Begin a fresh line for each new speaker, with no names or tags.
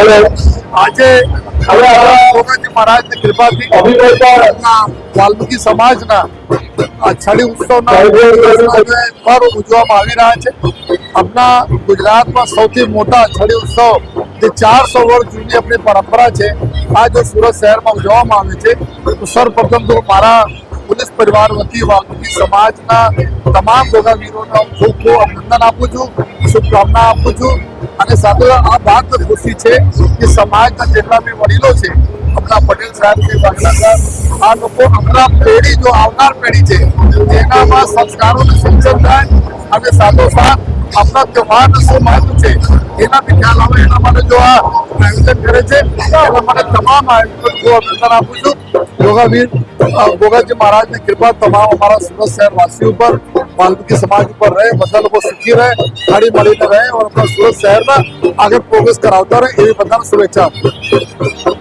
આજે ગોગાજી મહારાજની કૃપાથી વાલ્મીકી સમાજના આ છડી ઉત્સવના હવે ઉજવવામાં આવી રહ્યા છે. આપણા ગુજરાતમાં સૌથી મોટા છડી ઉત્સવ જે ચારસો વર્ષ જૂની આપણી પરંપરા છે આ જો સુરત શહેરમાં ઉજવવામાં આવે છે તો સર્વપ્રથમ તો મારા પોલીસ પરિવાર વતી વાપી સમાજના તમામ ગોગાવીરોને ખૂબ ખૂબ અભિનંદન આપું છું, શુભકામના આપું છું અને સાથે આ વાત ખુશી છે કે સમાજના જેટલા બી વડીલો છે, આપણા પટેલ સાહેબ આ લોકો આપણા પેઢી જો આવનાર પેઢી છે એનામાં સંસ્કારોનું સિંચન થાય અને સાથોસાથ આપણા તહેવારનું શું મહત્વ છે, એના બી ખ્યાલ આવે, એના માટે જો આ આયોજન કરે છે એના માટે તમામ આયોજન હું અભિનંદન આપું છું. યોગાવીર અ, ગોગાજી મહારાજની કૃપા તમામ અમારા સુરત શહેરવાસી ઉપર પર વાલ્મીકી સમાજ ઉપર રહે બધા લોકો સુખી રહે હળી મળીને રહે और આપણા સુરત શહેરમાં આગળ પ્રોગ્રેસ કરાવતા રહે એવી બધાને શુભેચ્છા આપું.